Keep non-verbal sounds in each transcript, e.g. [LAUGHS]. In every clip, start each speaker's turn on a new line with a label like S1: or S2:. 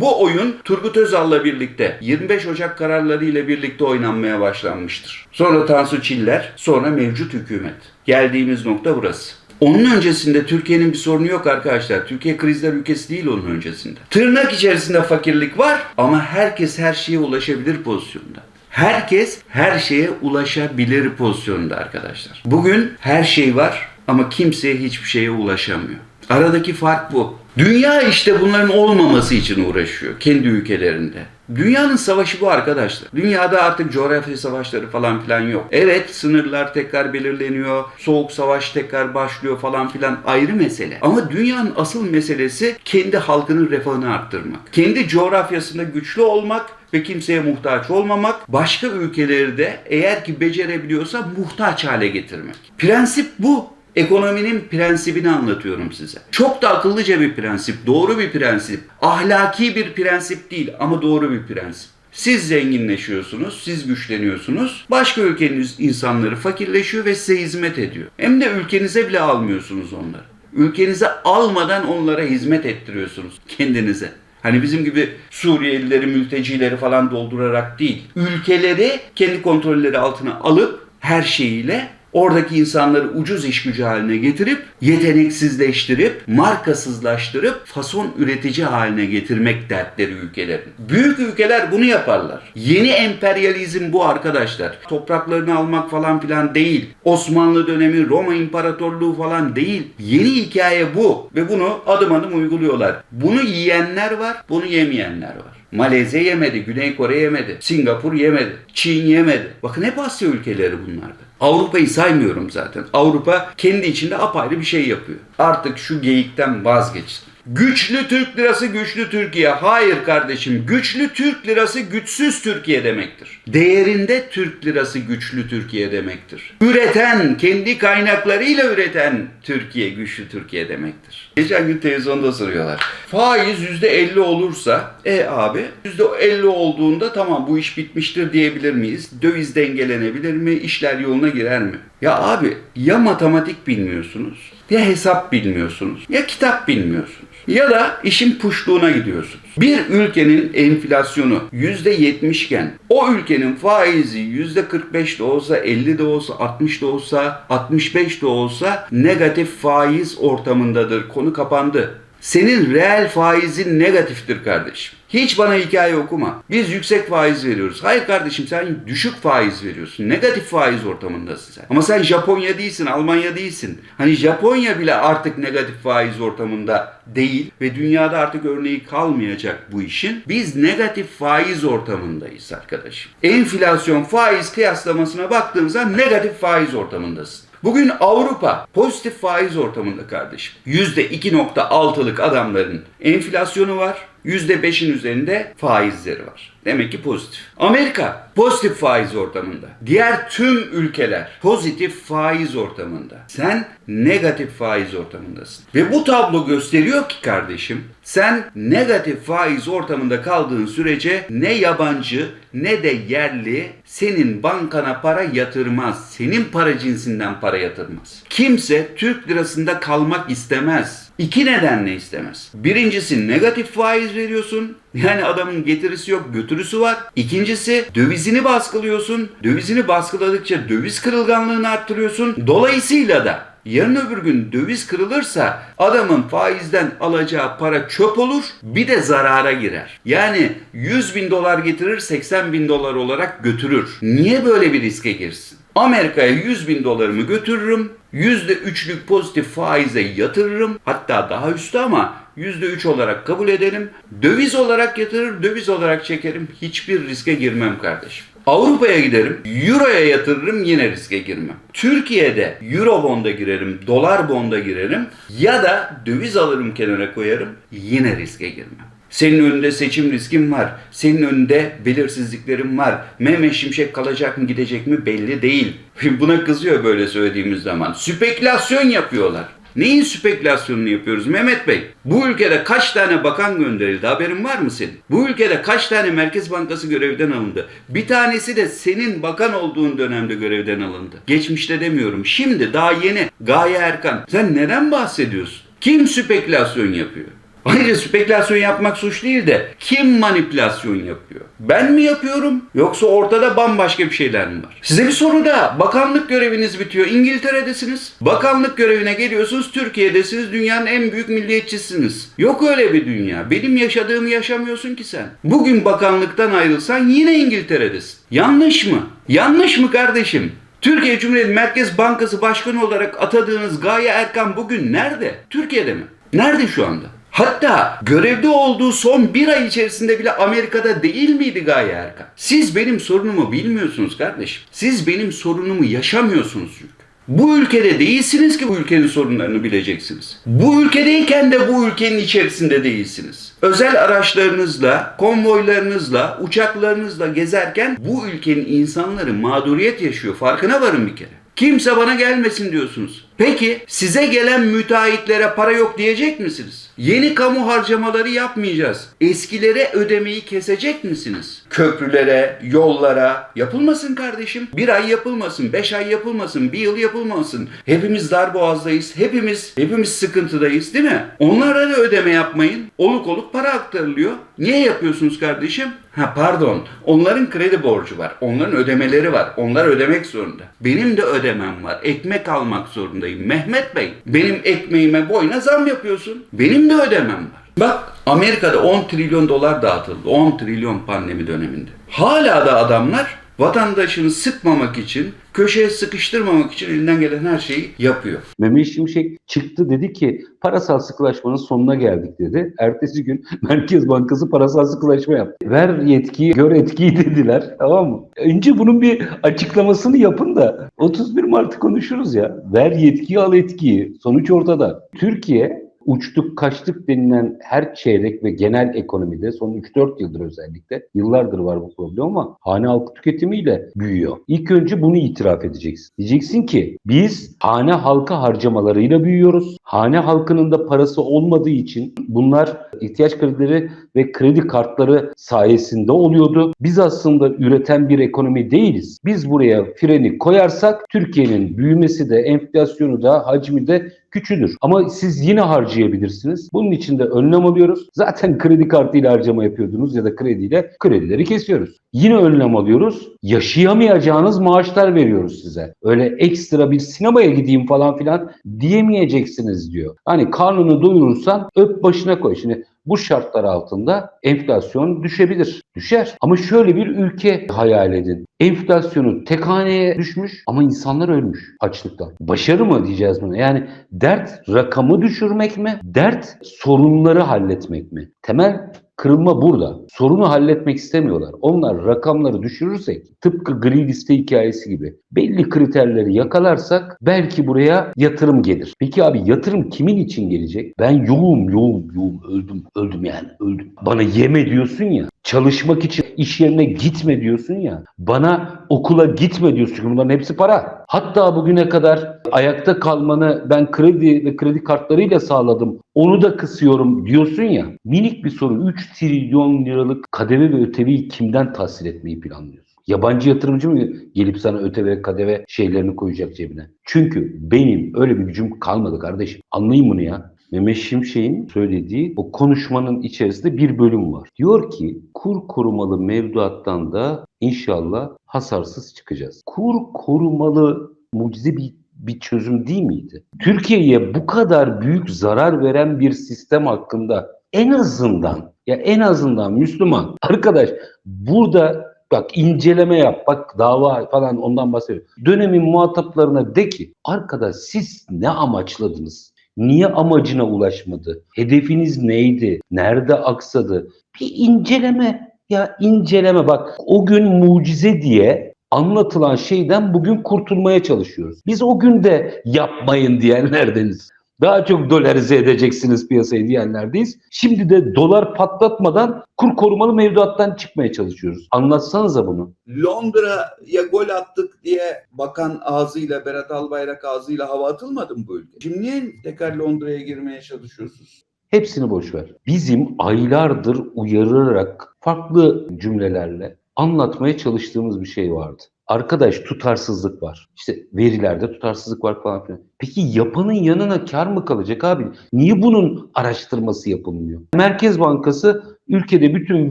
S1: Bu oyun Turgut Özal'la birlikte 25 Ocak kararları ile birlikte oynanmaya başlanmıştır. Sonra Tansu Çiller, sonra mevcut hükümet. Geldiğimiz nokta burası. Onun öncesinde Türkiye'nin bir sorunu yok arkadaşlar. Türkiye krizler ülkesi değil onun öncesinde. Tırnak içerisinde fakirlik var ama herkes her şeye ulaşabilir pozisyonda. Herkes her şeye ulaşabilir pozisyonda arkadaşlar. Bugün her şey var ama kimse hiçbir şeye ulaşamıyor. Aradaki fark bu. Dünya işte bunların olmaması için uğraşıyor kendi ülkelerinde. Dünyanın savaşı bu arkadaşlar. Dünyada artık coğrafya savaşları falan filan yok. Evet sınırlar tekrar belirleniyor. Soğuk savaş tekrar başlıyor falan filan ayrı mesele. Ama dünyanın asıl meselesi kendi halkının refahını arttırmak. Kendi coğrafyasında güçlü olmak ve kimseye muhtaç olmamak, başka ülkeleri de eğer ki becerebiliyorsa muhtaç hale getirmek. Prensip bu. Ekonominin prensibini anlatıyorum size. Çok da akıllıca bir prensip, doğru bir prensip. Ahlaki bir prensip değil ama doğru bir prensip. Siz zenginleşiyorsunuz, siz güçleniyorsunuz. Başka ülkenin insanları fakirleşiyor ve size hizmet ediyor. Hem de ülkenize bile almıyorsunuz onları. Ülkenize almadan onlara hizmet ettiriyorsunuz kendinize. Hani bizim gibi Suriyelileri, mültecileri falan doldurarak değil. Ülkeleri kendi kontrolleri altına alıp her şeyiyle oradaki insanları ucuz iş gücü haline getirip, yeteneksizleştirip, markasızlaştırıp, fason üretici haline getirmek dertleri ülkelerin. Büyük ülkeler bunu yaparlar. Yeni emperyalizm bu arkadaşlar. Topraklarını almak falan filan değil. Osmanlı dönemi, Roma İmparatorluğu falan değil. Yeni hikaye bu ve bunu adım adım uyguluyorlar. Bunu yiyenler var, bunu yemeyenler var. Malezya yemedi, Güney Kore yemedi, Singapur yemedi, Çin yemedi. Bakın hep Asya ülkeleri bunlardı. Avrupa'yı saymıyorum zaten. Avrupa kendi içinde apayrı bir şey yapıyor. Artık şu geyikten vazgeçtim. Güçlü Türk lirası güçlü Türkiye. Hayır kardeşim. Güçlü Türk lirası güçsüz Türkiye demektir. Değerinde Türk lirası güçlü Türkiye demektir. Üreten, kendi kaynaklarıyla üreten Türkiye güçlü Türkiye demektir. Geçen gün televizyonda soruyorlar. Faiz %50 olursa, e abi %50 olduğunda tamam bu iş bitmiştir diyebilir miyiz? Döviz dengelenebilir mi? İşler yoluna girer mi? Ya abi ya matematik bilmiyorsunuz, ya hesap bilmiyorsunuz, ya kitap bilmiyorsunuz. Ya da işin puşluğuna gidiyorsunuz. Bir ülkenin enflasyonu %70 iken o ülkenin faizi %45 de olsa, 50 de olsa, 60 da olsa, 65 de olsa negatif faiz ortamındadır. Konu kapandı. Senin reel faizin negatiftir kardeşim. Hiç bana hikaye okuma. Biz yüksek faiz veriyoruz. Hayır kardeşim sen düşük faiz veriyorsun. Negatif faiz ortamındasın sen. Ama sen Japonya değilsin, Almanya değilsin. Hani Japonya bile artık negatif faiz ortamında değil ve dünyada artık örneği kalmayacak bu işin. Biz negatif faiz ortamındayız arkadaşım. Enflasyon faiz kıyaslamasına baktığımızda negatif faiz ortamındasın. Bugün Avrupa pozitif faiz ortamında kardeşim. %2.6'lık adamların enflasyonu var. %5'in üzerinde faizleri var. Demek ki pozitif. Amerika pozitif faiz ortamında. Diğer tüm ülkeler pozitif faiz ortamında. Sen negatif faiz ortamındasın. Ve bu tablo gösteriyor ki kardeşim sen negatif faiz ortamında kaldığın sürece ne yabancı ne de yerli senin bankana para yatırmaz. Senin para cinsinden para yatırmaz. Kimse Türk lirasında kalmak istemez. İki nedenle istemez. Birincisi negatif faiz veriyorsun. Yani adamın getirisi yok, götürüsü var. İkincisi dövizini baskılıyorsun. Dövizini baskıladıkça döviz kırılganlığını arttırıyorsun. Dolayısıyla da yarın öbür gün döviz kırılırsa adamın faizden alacağı para çöp olur bir de zarara girer. Yani 100 bin dolar getirir 80 bin dolar olarak götürür. Niye böyle bir riske girsin? Amerika'ya 100 bin dolarımı götürürüm. %3'lük pozitif faize yatırırım. Hatta daha üstü ama %3 olarak kabul edelim. Döviz olarak yatırır, döviz olarak çekerim. Hiçbir riske girmem kardeşim. Avrupa'ya giderim, Euro'ya yatırırım yine riske girmem. Türkiye'de Euro bonda girerim, dolar bonda girerim ya da döviz alırım kenara koyarım yine riske girmem. Senin önünde seçim riskin var. Senin önünde belirsizliklerin var. Mehmet Şimşek kalacak mı gidecek mi belli değil. [LAUGHS] Buna kızıyor böyle söylediğimiz zaman. Spekülasyon yapıyorlar. Neyin spekülasyonunu yapıyoruz Mehmet Bey? Bu ülkede kaç tane bakan gönderildi haberin var mı senin? Bu ülkede kaç tane Merkez Bankası görevden alındı? Bir tanesi de senin bakan olduğun dönemde görevden alındı. Geçmişte demiyorum. Şimdi daha yeni Gaye Erkan. Sen neden bahsediyorsun? Kim spekülasyon yapıyor? Ayrıca spekülasyon yapmak suç değil de kim manipülasyon yapıyor? Ben mi yapıyorum yoksa ortada bambaşka bir şeyler mi var? Size bir soru daha. Bakanlık göreviniz bitiyor. İngiltere'desiniz. Bakanlık görevine geliyorsunuz. Türkiye'desiniz. Dünyanın en büyük milliyetçisiniz. Yok öyle bir dünya. Benim yaşadığımı yaşamıyorsun ki sen. Bugün bakanlıktan ayrılsan yine İngiltere'desin. Yanlış mı? Yanlış mı kardeşim? Türkiye Cumhuriyeti Merkez Bankası Başkanı olarak atadığınız Gaye Erkan bugün nerede? Türkiye'de mi? Nerede şu anda? Hatta görevde olduğu son bir ay içerisinde bile Amerika'da değil miydi Gaye Erkan? Siz benim sorunumu bilmiyorsunuz kardeşim. Siz benim sorunumu yaşamıyorsunuz çünkü. Bu ülkede değilsiniz ki bu ülkenin sorunlarını bileceksiniz. Bu ülkedeyken de bu ülkenin içerisinde değilsiniz. Özel araçlarınızla, konvoylarınızla, uçaklarınızla gezerken bu ülkenin insanları mağduriyet yaşıyor. Farkına varın bir kere. Kimse bana gelmesin diyorsunuz. Peki size gelen müteahhitlere para yok diyecek misiniz? Yeni kamu harcamaları yapmayacağız. Eskilere ödemeyi kesecek misiniz? Köprülere, yollara yapılmasın kardeşim. Bir ay yapılmasın, beş ay yapılmasın, bir yıl yapılmasın. Hepimiz darboğazdayız, hepimiz hepimiz sıkıntıdayız değil mi? Onlara da ödeme yapmayın. Oluk oluk para aktarılıyor. Niye yapıyorsunuz kardeşim? Ha pardon. Onların kredi borcu var. Onların ödemeleri var. Onlar ödemek zorunda. Benim de ödemem var. Ekmek almak zorundayım. Mehmet Bey, benim ekmeğime boyuna zam yapıyorsun. Benim de ödemem var. Bak Amerika'da 10 trilyon dolar dağıtıldı. 10 trilyon pandemi döneminde. Hala da adamlar vatandaşını sıkmamak için, köşeye sıkıştırmamak için elinden gelen her şeyi yapıyor.
S2: Mehmet Şimşek çıktı dedi ki parasal sıkılaşmanın sonuna geldik dedi. Ertesi gün [LAUGHS] Merkez Bankası parasal sıkılaşma yaptı. Ver yetkiyi, gör etkiyi [LAUGHS] dediler. Tamam mı? Önce bunun bir açıklamasını yapın da 31 Mart'ı konuşuruz ya. Ver yetkiyi, al etkiyi. Sonuç ortada. Türkiye uçtuk kaçtık denilen her çeyrek ve genel ekonomide son 3-4 yıldır özellikle yıllardır var bu problem ama hane halkı tüketimiyle büyüyor. İlk önce bunu itiraf edeceksin. Diyeceksin ki biz hane halkı harcamalarıyla büyüyoruz. Hane halkının da parası olmadığı için bunlar ihtiyaç kredileri ve kredi kartları sayesinde oluyordu. Biz aslında üreten bir ekonomi değiliz. Biz buraya freni koyarsak Türkiye'nin büyümesi de enflasyonu da hacmi de küçülür. Ama siz yine harcayabilirsiniz. Bunun için de önlem alıyoruz. Zaten kredi kartıyla harcama yapıyordunuz ya da krediyle kredileri kesiyoruz. Yine önlem alıyoruz. Yaşayamayacağınız maaşlar veriyoruz size. Öyle ekstra bir sinemaya gideyim falan filan diyemeyeceksiniz diyor. Hani karnını doyurursan öp başına koy. Şimdi bu şartlar altında enflasyon düşebilir. Düşer. Ama şöyle bir ülke hayal edin. Enflasyonu tek haneye düşmüş ama insanlar ölmüş açlıktan. Başarı mı diyeceğiz buna? Yani dert rakamı düşürmek mi? Dert sorunları halletmek mi? Temel kırılma burada. Sorunu halletmek istemiyorlar. Onlar rakamları düşürürsek tıpkı gri liste hikayesi gibi belli kriterleri yakalarsak belki buraya yatırım gelir. Peki abi yatırım kimin için gelecek? Ben yoğum yoğum yoğum öldüm öldüm yani öldüm. Bana yeme diyorsun ya çalışmak için iş yerine gitme diyorsun ya. Bana okula gitme diyorsun. Çünkü bunların hepsi para. Hatta bugüne kadar ayakta kalmanı ben kredi ve kredi kartlarıyla sağladım. Onu da kısıyorum diyorsun ya. Minik bir soru. 3 trilyon liralık kadeve ve öteveyi kimden tahsil etmeyi planlıyorsun? Yabancı yatırımcı mı gelip sana öteve kadeve şeylerini koyacak cebine? Çünkü benim öyle bir gücüm kalmadı kardeşim. Anlayın bunu ya. Mehmet Şimşek'in söylediği o konuşmanın içerisinde bir bölüm var. Diyor ki kur korumalı mevduattan da inşallah hasarsız çıkacağız. Kur korumalı mucize bir bir çözüm değil miydi? Türkiye'ye bu kadar büyük zarar veren bir sistem hakkında en azından ya en azından Müslüman arkadaş burada bak inceleme yap bak dava falan ondan bahsediyor. Dönemin muhataplarına de ki arkadaş siz ne amaçladınız? Niye amacına ulaşmadı? Hedefiniz neydi? Nerede aksadı? Bir inceleme ya inceleme bak o gün mucize diye anlatılan şeyden bugün kurtulmaya çalışıyoruz. Biz o gün de yapmayın diyenlerdeniz. Daha çok dolarize edeceksiniz piyasayı diyenlerdeyiz. Şimdi de dolar patlatmadan kur korumalı mevduattan çıkmaya çalışıyoruz. Anlatsanıza bunu.
S1: Londra'ya gol attık diye bakan ağzıyla Berat Albayrak ağzıyla hava atılmadı mı bu ülke? Şimdi niye tekrar Londra'ya girmeye çalışıyorsunuz?
S2: Hepsini boş ver. Bizim aylardır uyarılarak farklı cümlelerle anlatmaya çalıştığımız bir şey vardı. Arkadaş tutarsızlık var. İşte verilerde tutarsızlık var falan filan. Peki yapanın yanına kar mı kalacak abi? Niye bunun araştırması yapılmıyor? Merkez Bankası ülkede bütün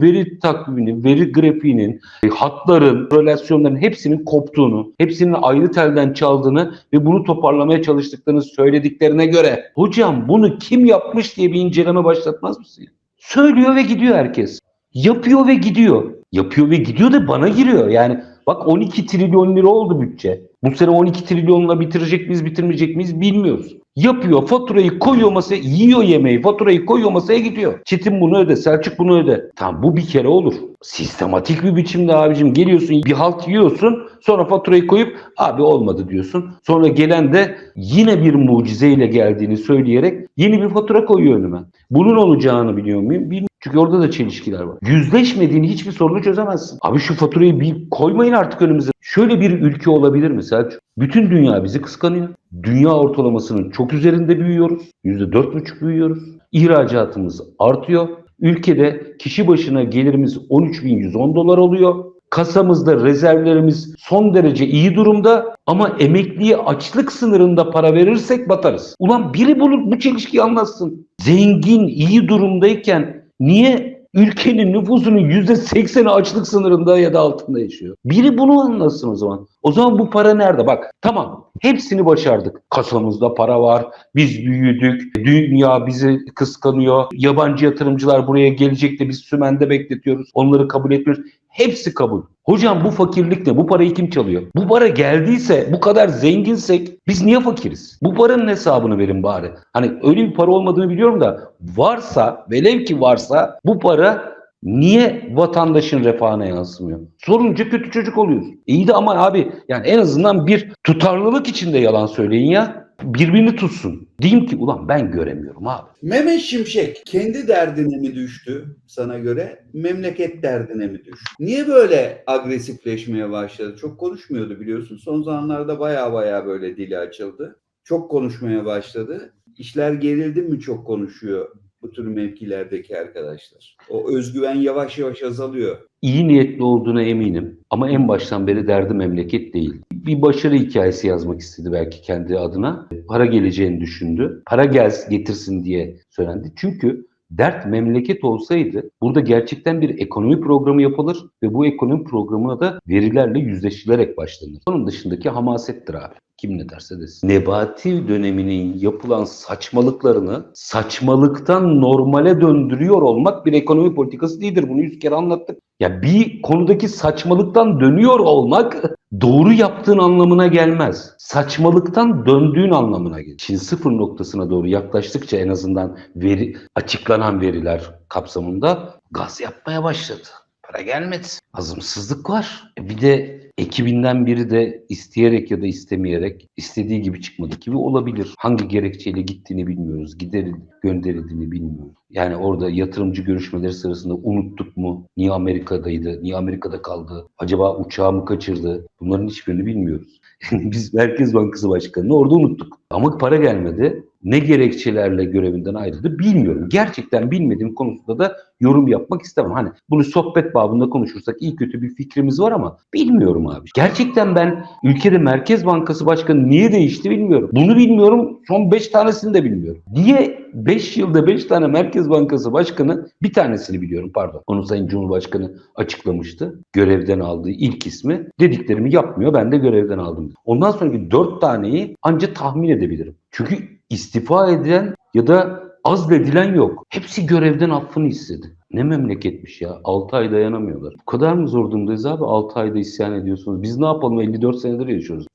S2: veri takvimini, veri grafiğinin, e, hatların, relasyonların hepsinin koptuğunu, hepsinin ayrı telden çaldığını ve bunu toparlamaya çalıştıklarını söylediklerine göre hocam bunu kim yapmış diye bir inceleme başlatmaz mısın? Söylüyor ve gidiyor herkes. Yapıyor ve gidiyor. Yapıyor ve gidiyor da bana giriyor. Yani bak 12 trilyon lira oldu bütçe. Bu sene 12 trilyonla bitirecek miyiz bitirmeyecek miyiz bilmiyoruz. Yapıyor faturayı koyuyor masaya yiyor yemeği faturayı koyuyor masaya gidiyor. Çetin bunu öde Selçuk bunu öde. Tamam bu bir kere olur. Sistematik bir biçimde abicim geliyorsun bir halt yiyorsun sonra faturayı koyup abi olmadı diyorsun. Sonra gelen de yine bir mucizeyle geldiğini söyleyerek yeni bir fatura koyuyor önüme. Bunun olacağını biliyor muyum? Bilmiyorum. Çünkü orada da çelişkiler var. Yüzleşmediğin hiçbir sorunu çözemezsin. Abi şu faturayı bir koymayın artık önümüze. Şöyle bir ülke olabilir mi Selçuk? Bütün dünya bizi kıskanıyor. Dünya ortalamasının çok üzerinde büyüyoruz. %4,5 büyüyoruz. İhracatımız artıyor. Ülkede kişi başına gelirimiz 13.110 dolar oluyor. Kasamızda rezervlerimiz son derece iyi durumda ama emekliye açlık sınırında para verirsek batarız. Ulan biri bunu bu çelişkiyi anlatsın. Zengin, iyi durumdayken niye ülkenin nüfusunun %80'i açlık sınırında ya da altında yaşıyor? Biri bunu anlatsın o zaman. O zaman bu para nerede? Bak tamam hepsini başardık. Kasamızda para var, biz büyüdük, dünya bizi kıskanıyor, yabancı yatırımcılar buraya gelecek de biz sümende bekletiyoruz, onları kabul etmiyoruz. Hepsi kabul. Hocam bu fakirlik ne? Bu parayı kim çalıyor? Bu para geldiyse, bu kadar zenginsek biz niye fakiriz? Bu paranın hesabını verin bari. Hani öyle bir para olmadığını biliyorum da varsa, velev ki varsa bu para niye vatandaşın refahına yansımıyor? Sorunca kötü çocuk oluyoruz. İyi de ama abi yani en azından bir tutarlılık içinde yalan söyleyin ya. Birbirini tutsun. Diyeyim ki ulan ben göremiyorum abi.
S1: Mehmet Şimşek kendi derdine mi düştü sana göre, memleket derdine mi düştü? Niye böyle agresifleşmeye başladı? Çok konuşmuyordu biliyorsun. Son zamanlarda baya baya böyle dili açıldı. Çok konuşmaya başladı. İşler gerildi mi çok konuşuyor bu tür mevkilerdeki arkadaşlar. O özgüven yavaş yavaş azalıyor.
S2: iyi niyetli olduğuna eminim ama en baştan beri derdi memleket değil. Bir başarı hikayesi yazmak istedi belki kendi adına. Para geleceğini düşündü. Para gelsin getirsin diye söylendi. Çünkü dert memleket olsaydı burada gerçekten bir ekonomi programı yapılır ve bu ekonomi programına da verilerle yüzleşilerek başlanır. Onun dışındaki hamasettir abi. Kim ne derse desin. Nebati döneminin yapılan saçmalıklarını saçmalıktan normale döndürüyor olmak bir ekonomi politikası değildir. Bunu yüz kere anlattık. Ya bir konudaki saçmalıktan dönüyor olmak doğru yaptığın anlamına gelmez. Saçmalıktan döndüğün anlamına gelir. Çin sıfır noktasına doğru yaklaştıkça en azından veri açıklanan veriler kapsamında gaz yapmaya başladı. Para gelmedi. Azımsızlık var. E Bir de ekibinden biri de isteyerek ya da istemeyerek istediği gibi çıkmadı gibi olabilir. Hangi gerekçeyle gittiğini bilmiyoruz. Gider gönderildiğini bilmiyoruz. Yani orada yatırımcı görüşmeleri sırasında unuttuk mu? Niye Amerika'daydı? Niye Amerika'da kaldı? Acaba uçağı mı kaçırdı? Bunların hiçbirini bilmiyoruz. [LAUGHS] Biz Merkez Bankası Başkanı'nı orada unuttuk. Ama para gelmedi. Ne gerekçelerle görevinden ayrıldı bilmiyorum. Gerçekten bilmediğim konusunda da yorum yapmak istemem. Hani bunu sohbet babında konuşursak iyi kötü bir fikrimiz var ama bilmiyorum abi. Gerçekten ben ülkede Merkez Bankası Başkanı niye değişti bilmiyorum. Bunu bilmiyorum. Son 5 tanesini de bilmiyorum. Niye 5 yılda 5 tane Merkez Bankası Başkanı bir tanesini biliyorum pardon. Onu Sayın Cumhurbaşkanı açıklamıştı. Görevden aldığı ilk ismi. Dediklerimi yapmıyor ben de görevden aldım. Ondan sonraki 4 taneyi ancak tahmin edebilirim. Çünkü istifa edilen ya da azledilen yok. Hepsi görevden affını istedi. Ne memleketmiş ya. 6 ay dayanamıyorlar. Bu kadar mı zor durumdayız abi? 6 ayda isyan ediyorsunuz. Biz ne yapalım? 54 senedir yaşıyoruz.